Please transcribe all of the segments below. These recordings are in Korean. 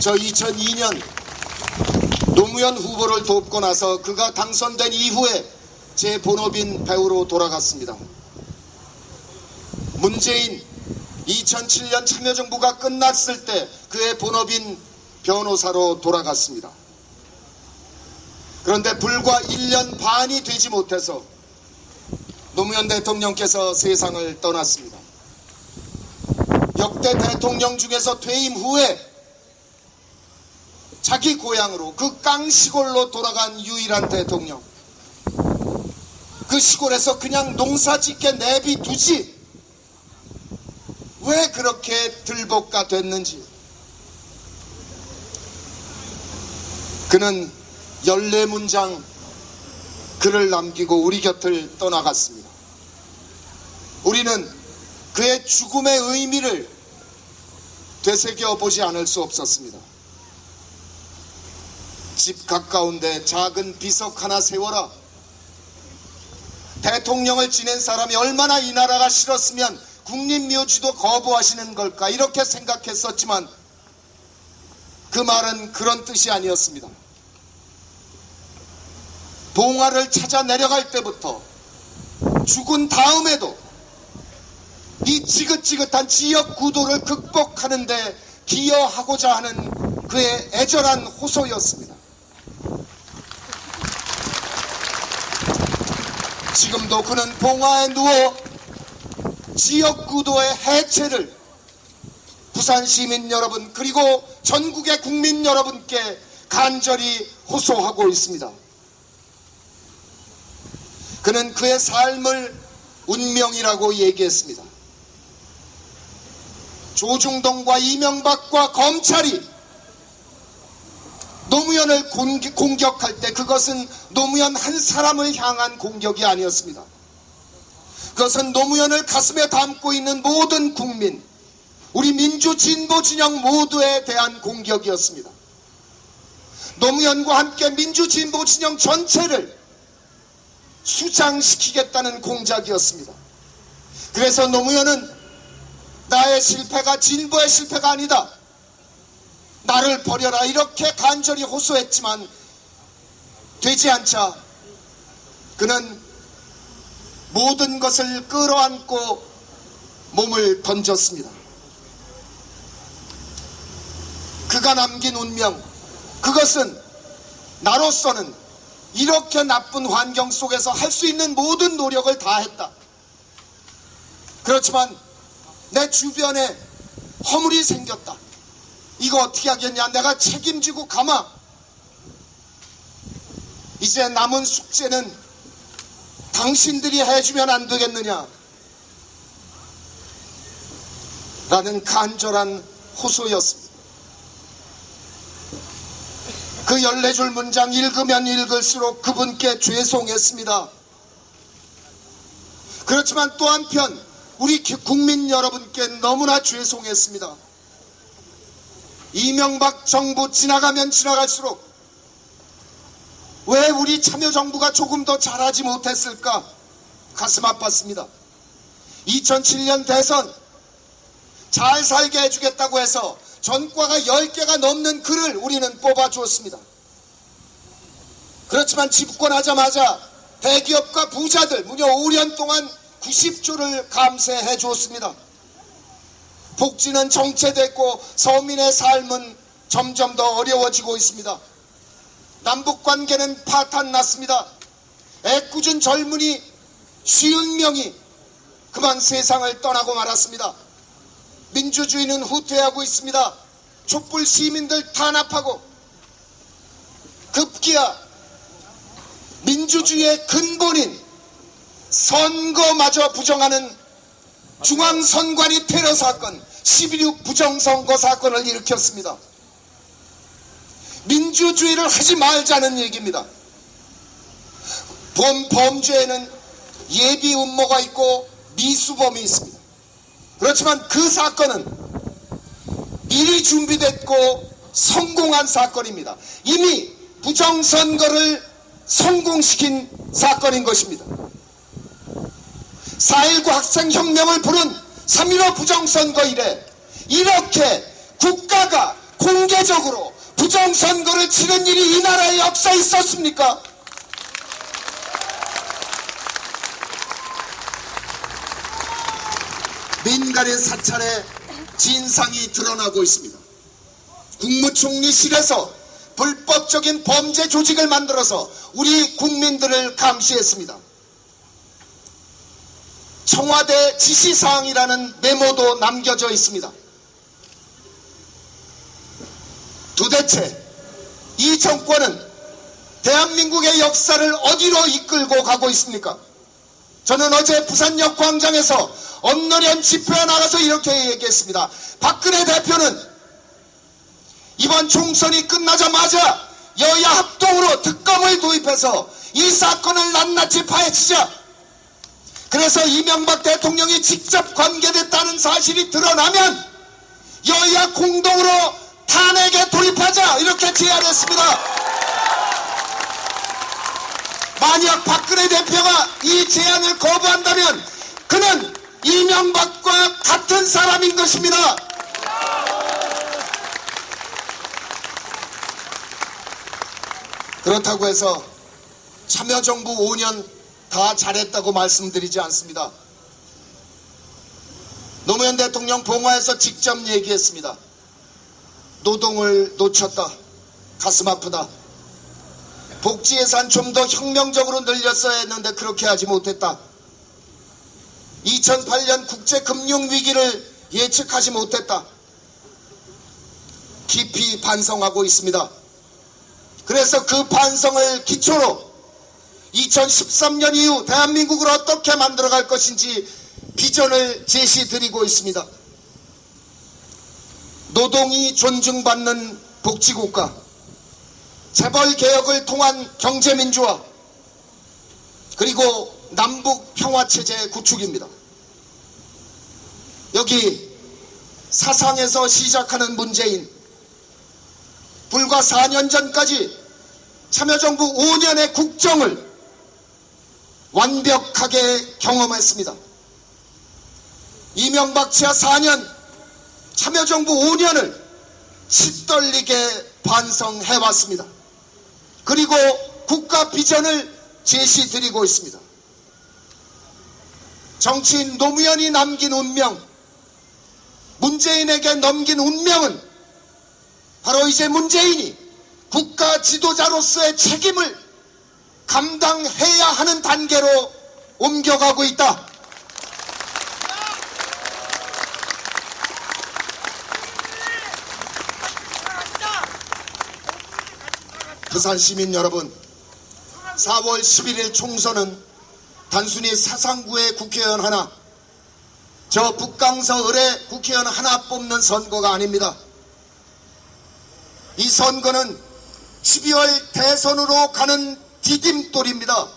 저 2002년 노무현 후보를 돕고 나서 그가 당선된 이후에 제 본업인 배우로 돌아갔습니다. 문재인 2007년 참여정부가 끝났을 때 그의 본업인 변호사로 돌아갔습니다. 그런데 불과 1년 반이 되지 못해서 노무현 대통령께서 세상을 떠났습니다. 역대 대통령 중에서 퇴임 후에 자기 고향으로 그 깡시골로 돌아간 유일한 대통령. 그 시골에서 그냥 농사 짓게 내비두지 왜 그렇게 들복가 됐는지 그는 열네 문장 글을 남기고 우리 곁을 떠나갔습니다. 우리는 그의 죽음의 의미를 되새겨 보지 않을 수 없었습니다. 집 가까운데 작은 비석 하나 세워라. 대통령을 지낸 사람이 얼마나 이 나라가 싫었으면 국립묘지도 거부하시는 걸까 이렇게 생각했었지만 그 말은 그런 뜻이 아니었습니다. 봉화를 찾아 내려갈 때부터 죽은 다음에도 이 지긋지긋한 지역 구도를 극복하는데 기여하고자 하는 그의 애절한 호소였습니다. 지금도 그는 봉화에 누워 지역 구도의 해체를 부산 시민 여러분 그리고 전국의 국민 여러분께 간절히 호소하고 있습니다. 그는 그의 삶을 운명이라고 얘기했습니다. 조중동과 이명박과 검찰이 노무현을 공격할 때 그것은 노무현 한 사람을 향한 공격이 아니었습니다. 그것은 노무현을 가슴에 담고 있는 모든 국민, 우리 민주 진보 진영 모두에 대한 공격이었습니다. 노무현과 함께 민주 진보 진영 전체를 수장시키겠다는 공작이었습니다. 그래서 노무현은 나의 실패가 진보의 실패가 아니다. 나를 버려라 이렇게 간절히 호소했지만 되지 않자 그는 모든 것을 끌어안고 몸을 던졌습니다. 그가 남긴 운명 그것은 나로서는 이렇게 나쁜 환경 속에서 할 수 있는 모든 노력을 다 했다. 그렇지만 내 주변에 허물이 생겼다. 이거 어떻게 하겠냐? 내가 책임지고 가마. 이제 남은 숙제는 당신들이 해주면 안 되겠느냐? 라는 간절한 호소였습니다. 그 14줄 문장 읽으면 읽을수록 그분께 죄송했습니다. 그렇지만 또 한편 우리 국민 여러분께 너무나 죄송했습니다. 이명박 정부 지나가면 지나갈수록 왜 우리 참여정부가 조금 더 잘하지 못했을까 가슴 아팠습니다. 2007년 대선 잘 살게 해주겠다고 해서 전과가 10개가 넘는 글을 우리는 뽑아주었습니다. 그렇지만 집권하자마자 대기업과 부자들 무려 5년 동안 90조를 감세해 주었습니다. 복지는 정체됐고 서민의 삶은 점점 더 어려워지고 있습니다. 남북 관계는 파탄 났습니다. 애꿎은 젊은이 쉬운 명이 그만 세상을 떠나고 말았습니다. 민주주의는 후퇴하고 있습니다. 촛불 시민들 탄압하고 급기야 민주주의의 근본인 선거마저 부정하는 중앙선관위 테러 사건 11.6 부정선거 사건을 일으켰습니다. 민주주의를 하지 말자는 얘기입니다. 범, 범죄에는 예비 음모가 있고 미수범이 있습니다. 그렇지만 그 사건은 미리 준비됐고 성공한 사건입니다. 이미 부정선거를 성공시킨 사건인 것입니다. 4.19 학생혁명을 부른 3.15 부정선거 이래 이렇게 국가가 공개 공개적으로 부정선거를 치른 일이 이 나라의 역사에 있었습니까? 민간인 사찰의 진상이 드러나고 있습니다. 국무총리실에서 불법적인 범죄 조직을 만들어서 우리 국민들을 감시했습니다. 청와대 지시사항이라는 메모도 남겨져 있습니다. 도대체 이 정권은 대한민국의 역사를 어디로 이끌고 가고 있습니까? 저는 어제 부산역 광장에서 언노련 집회에 나가서 이렇게 얘기했습니다. 박근혜 대표는 이번 총선이 끝나자마자 여야 합동으로 특검을 도입해서 이 사건을 낱낱이 파헤치자. 그래서 이명박 대통령이 직접 관계됐다는 사실이 드러나면 여야 공동으로 탄핵에 돌입하자 이렇게 제안했습니다. 만약 박근혜 대표가 이 제안을 거부한다면 그는 이명박과 같은 사람인 것입니다. 그렇다고 해서 참여정부 5년 다 잘했다고 말씀드리지 않습니다. 노무현 대통령 봉화에서 직접 얘기했습니다. 노동을 놓쳤다. 가슴 아프다. 복지 예산 좀 더 혁명적으로 늘렸어야 했는데 그렇게 하지 못했다. 2008년 국제금융위기를 예측하지 못했다. 깊이 반성하고 있습니다. 그래서 그 반성을 기초로 2013년 이후 대한민국을 어떻게 만들어갈 것인지 비전을 제시드리고 있습니다. 노동이 존중받는 복지국가, 재벌 개혁을 통한 경제민주화, 그리고 남북 평화체제 구축입니다. 여기 사상에서 시작하는 문재인, 불과 4년 전까지 참여정부 5년의 국정을 완벽하게 경험했습니다. 이명박 지하 4년, 참여정부 5년을 시떨리게 반성해왔습니다. 그리고 국가 비전을 제시드리고 있습니다. 정치인 노무현이 남긴 운명, 문재인에게 넘긴 운명은 바로 이제 문재인이 국가 지도자로서의 책임을 감당해야 하는 단계로 옮겨가고 있다. 부산 시민 여러분, 4월 11일 총선은 단순히 사상구의 국회의원 하나, 저 북강서 을의 국회의원 하나 뽑는 선거가 아닙니다. 이 선거는 12월 대선으로 가는 디딤돌입니다.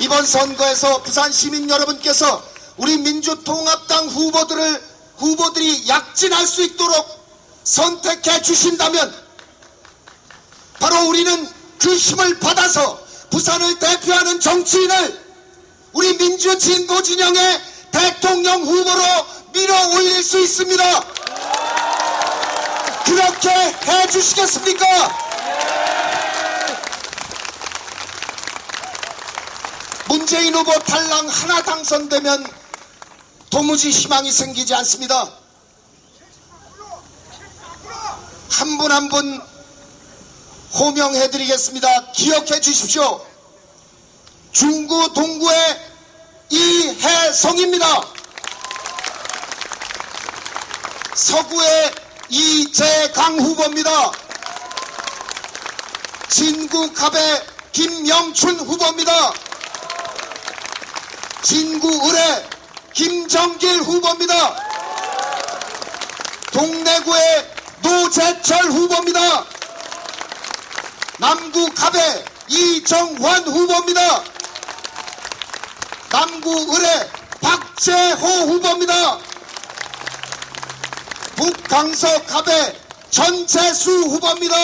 이번 선거에서 부산 시민 여러분께서 우리 민주통합당 후보들을 후보들이 약진할 수 있도록 선택해 주신다면 바로 우리는 그 힘을 받아서 부산을 대표하는 정치인을 우리 민주 진보 진영의 대통령 후보로 밀어 올릴 수 있습니다. 그렇게 해 주시겠습니까? 문재인 후보 탈락 하나 당선되면 도무지 희망이 생기지 않습니다. 한 분 한 분 호명해 드리겠습니다. 기억해 주십시오. 중구 동구의 이혜성입니다. 서구의 이재강 후보입니다. 진구 갑의 김영춘 후보입니다. 진구 을의 김정길 후보입니다. 동래구의 노재철 후보입니다. 남구 갑의 이정환 후보입니다. 남구 을의 박재호 후보입니다. 북강서 갑의 전재수 후보입니다.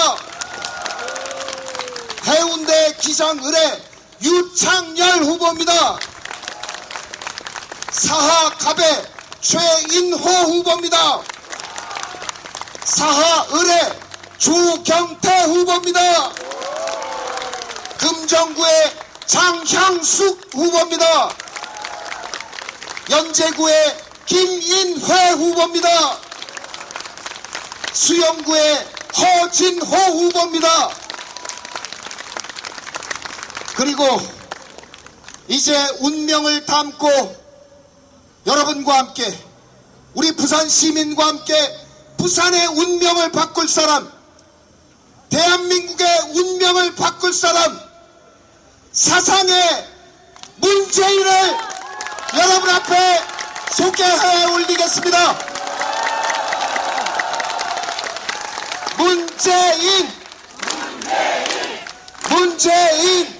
해운대 을의 유창열 후보입니다. 사하 갑의 최인호 후보입니다. 사하 의뢰 주경태 후보입니다. 금정구의 장향숙 후보입니다. 연제구의 김인회 후보입니다. 수영구의 허진호 후보입니다. 그리고 이제 운명을 담고 여러분과 함께 우리 부산 시민과 함께 부산의 운명을 바꿀 사람 대한민국의 운명을 바꿀 사람 사상의 문재인을 여러분 앞에 소개해 올리겠습니다. 문재인! 문재인